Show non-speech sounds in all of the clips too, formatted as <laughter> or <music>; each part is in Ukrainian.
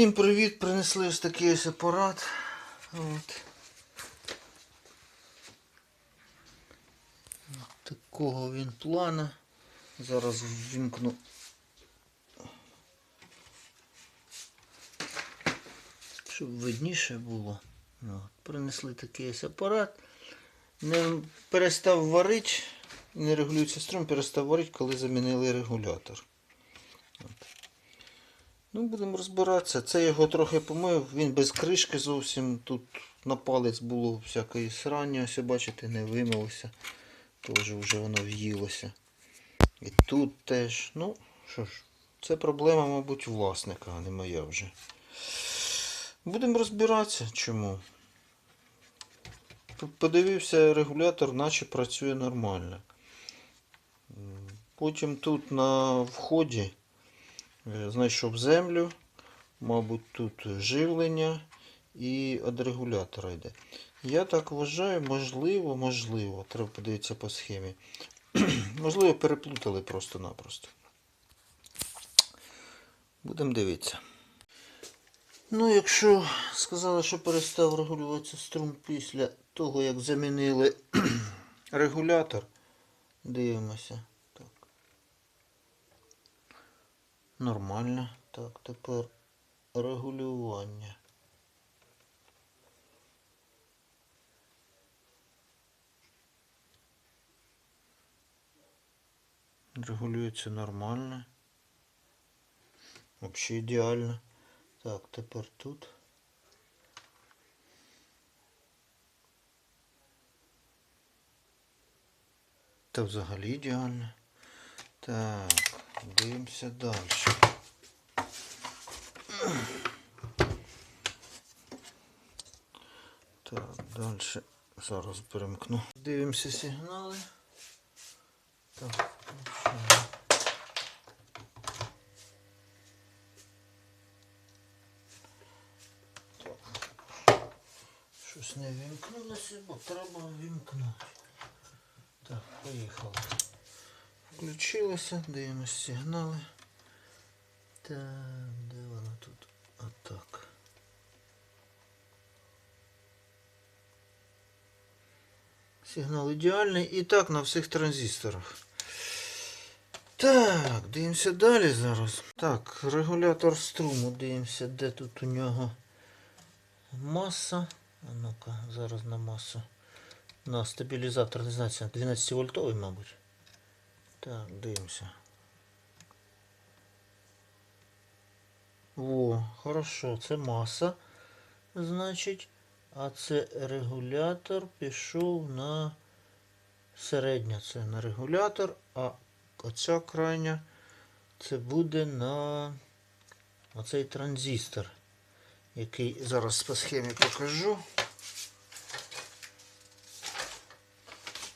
Всім привіт! Принесли ось такий ось апарат. От. Такого він плана. Зараз ввімкну. Щоб видніше було. От. Принесли такий ось апарат. Не перестав варити, не регулюється струм, перестав варити, коли замінили регулятор. Ну, будемо розбиратися. Це його трохи помив, він без кришки зовсім. Тут на палець було всякої срання, ось бачите, не вимилося. Теж вже воно в'їлося. І тут теж. Ну, що ж, це проблема, мабуть, власника, а не моя вже. Будемо розбиратися, чому. Подивився регулятор, наче працює нормально. Потім тут на вході знайшов землю, мабуть, тут живлення і від регулятора йде. Я так вважаю, можливо, можливо, треба подивитися по схемі. <clears throat> можливо, переплутали просто-напросто. Будемо дивитися. Ну, якщо сказали, що перестав регулюватися струм після того, як замінили <clears throat> регулятор, дивимося. Так. Нормально. Так, тепер регулювання. Регулюється нормально. Взагалі ідеально. Так, тепер тут. Та взагалі ідеально. Так, дивимося далі. Так, далі. Зараз перемкну. Дивимося сигнали. Так. Щось не вімкнулося, бо треба вімкнути. Так, поїхали. Включилося, дивимося сигнали. Так, де воно тут? Отак. Сигнал ідеальний і так на всіх транзисторах. Так, дивимося далі зараз. Так, регулятор струму, дивимося, де тут у нього маса. А ну-ка, зараз на масу. На стабілізатор, не знаю, 12 вольтовий, мабуть. Так, дивимося. О, хорошо, це маса. Значить, а це регулятор пішов на середня. Це на регулятор, а оця крайня це буде на оцей транзистор, який зараз по схемі покажу.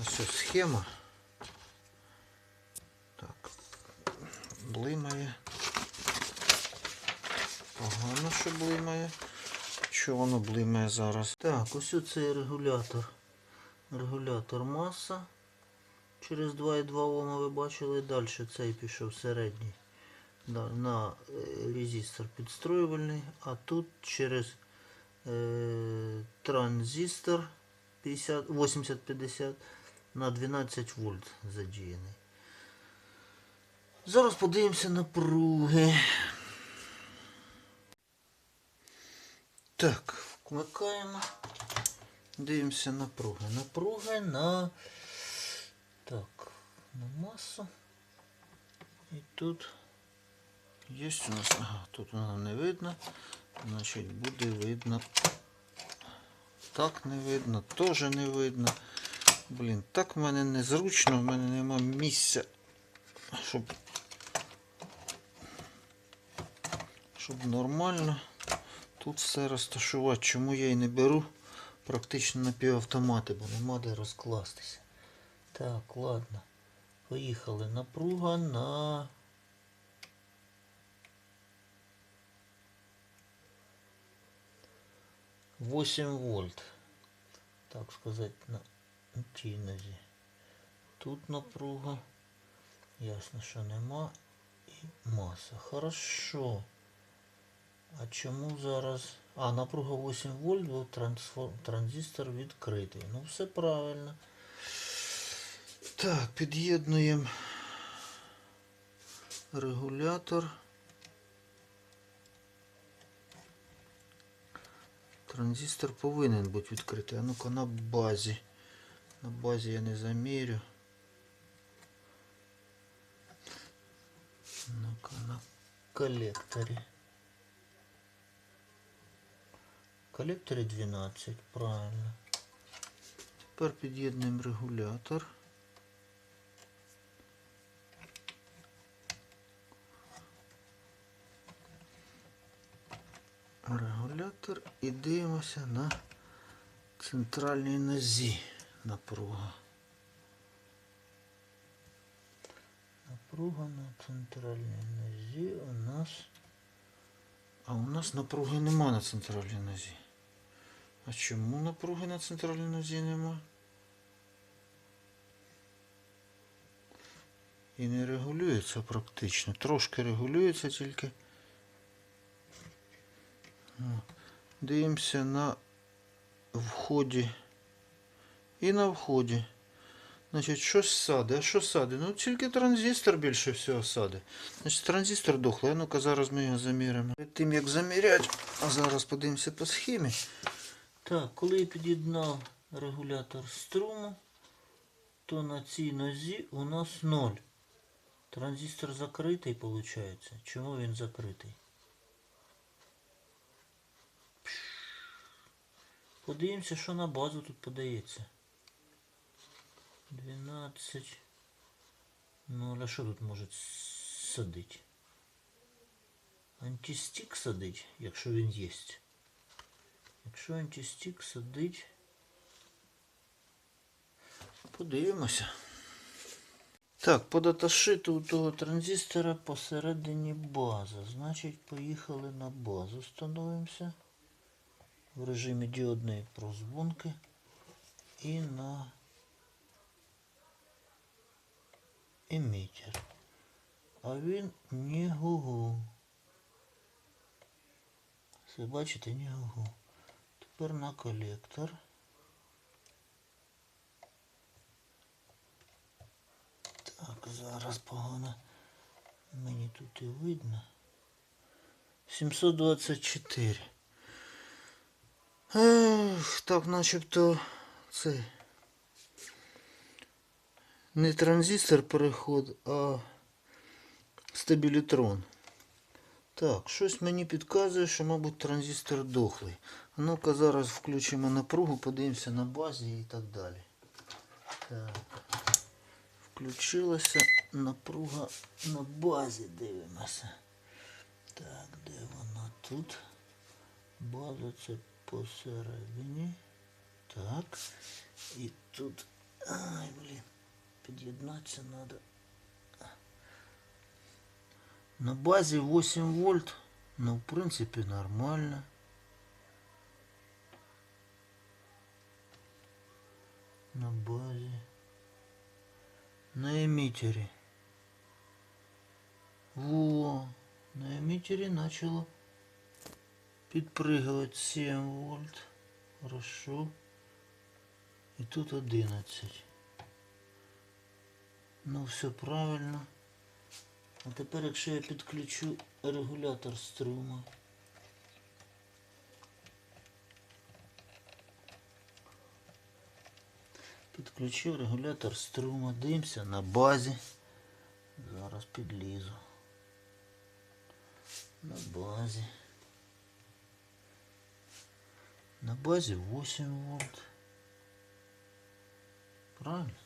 Ось схема. Блимає. Погано, що блимає. Що воно блимає зараз? Так, ось цей регулятор. Регулятор маса. Через 2,2 Ома ви бачили. Далі цей пішов середній. Да, на е, резистор підстроювальний. А тут через е, транзистор 50, 80-50 на 12 вольт задіяний. Зараз подивимося напруги. Так, вмикаємо. Дивимося напруги. Напруги на. Так, на масу. І тут є у нас. Ага, тут воно не видно. Значить буде видно. Так не видно, теж не видно. Блін, так в мене незручно, в мене нема місця, щоб, щоб нормально тут все розташувати. Чому я і не беру практично напівавтомати, бо нема де розкластися. Так, ладно. Поїхали. Напруга на. Восемь вольт. Так сказати, на тій нозі. Тут напруга. Ясно, що нема. І маса. Хорошо. А чому зараз? А, напруга 8 вольт, трансфор... транзистор відкритий. Ну, все правильно. Так, під'єднуємо регулятор. Транзистор повинен бути відкритий. А ну-ка на базі. На базі я не замірю. Ну-ка на коллекторі. В 12, правильно. Тепер під'єднуємо регулятор. Регулятор і дивимося на центральній нозі напруга. Напруга на центральній нозі у нас. А у нас напруги нема на центральній нозі. А чому напруги на центральній нозі нема? І не регулюється практично. Трошки регулюється тільки. О, Дивимося на вході і на вході. Значить, щось сади. А що сади? Ну тільки транзистор більше всього сади. Значить, транзистор дохлий. Ну-ка зараз ми його заміряємо. Перед тим як заміряти, а зараз подивимося по схемі. Так, коли я під'єднав регулятор струму, то на цій нозі у нас 0. Транзистор закритий, виходить. Чому він закритий? Подивимося, що на базу тут подається. 12. Ну, а що тут може садити? Антистік садить, якщо він є. Якщо антистік садить. Подивимося. Так, по даташиту у того транзистора посередині база. Значить, поїхали на базу. Становимося в режимі діодної прозвонки і на емітер. А він не гугу. Все бачите, не гугу. Тепер на колектор. Так, зараз погано. Мені тут і видно. 724. Ех, так начебто це не транзистор переход, а стабілітрон. Так, щось мені підказує, що, мабуть, транзистор дохлий. Ну-ка зараз включимо напругу, подивимося на базі і так далі. Так. Включилася напруга на базі, дивимося. Так, де вона тут? База це посередині. Так. І тут. Ай, блін. Під'єднатися треба. На базі 8 вольт. Ну, в принципі, нормально. На базі. На еміттері. Во, на еміттері начало підпригувати 7 вольт. Хорошо. І тут 11. Ну, все правильно. А тепер, якщо я підключу регулятор струму. Підключив регулятор струму, дивимося на базі. Зараз підлізу. На базі. На базі 8 вольт. Правильно?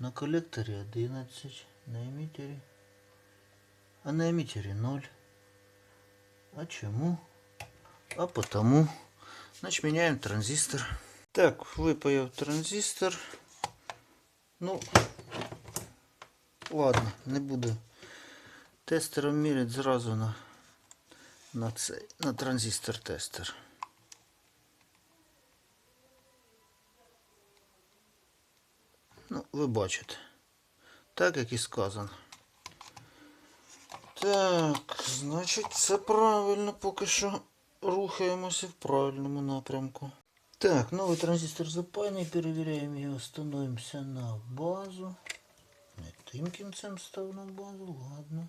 На коллекторе 11, на эмиттере. А на эмиттере 0. А чему? А потому. Значит, меняем транзистор. Так, выпаял транзистор. Ну, ладно, не буду тестером міряти зразу на, на, на транзистор Ну, ви бачите. Так, як і сказано. Так, значить, це правильно, поки що рухаємося в правильному напрямку. Так, новий транзистор запаяний, перевіряємо його, становимося на базу. Не тим кінцем став на базу, ладно.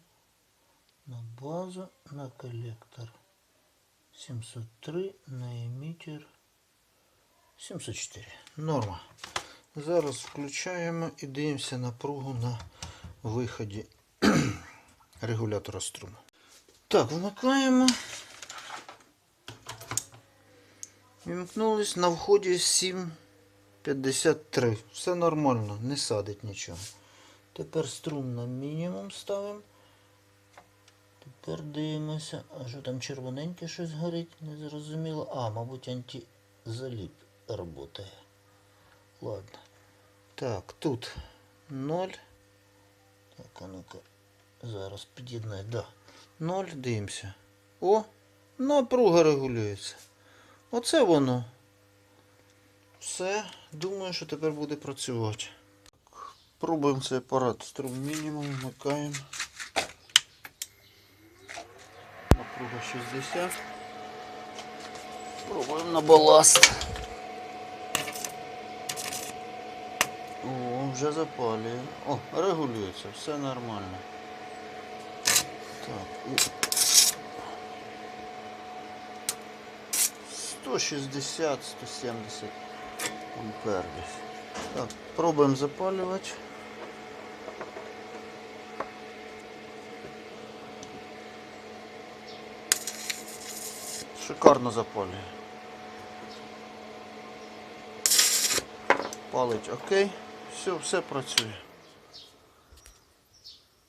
На базу, на колектор 703, на емітер 704. Норма. Зараз включаємо і дивимося напругу на виході <clears throat> регулятора струму. Так, вмикаємо. Вімкнулись на вході 7,53. Все нормально, не садить нічого. Тепер струм на мінімум ставимо. Тепер дивимося, а що там червоненьке щось горить, не зрозуміло. А, мабуть, антизаліп працює. Ладно. Так, тут 0. Так, а ну-ка. Зараз під'єднай, да. 0, дивимося. О, напруга регулюється. Оце воно. Все, думаю, що тепер буде працювати. Пробуємо цей апарат струм мінімум, вмикаємо. Напруга 60. Пробуємо на баласт. О, вже запалює. О, регулюється, все нормально. Так, і 160, 170 ампер. Так, пробуємо запалювати. Шикарно запалює. Палить окей. Все, все працює.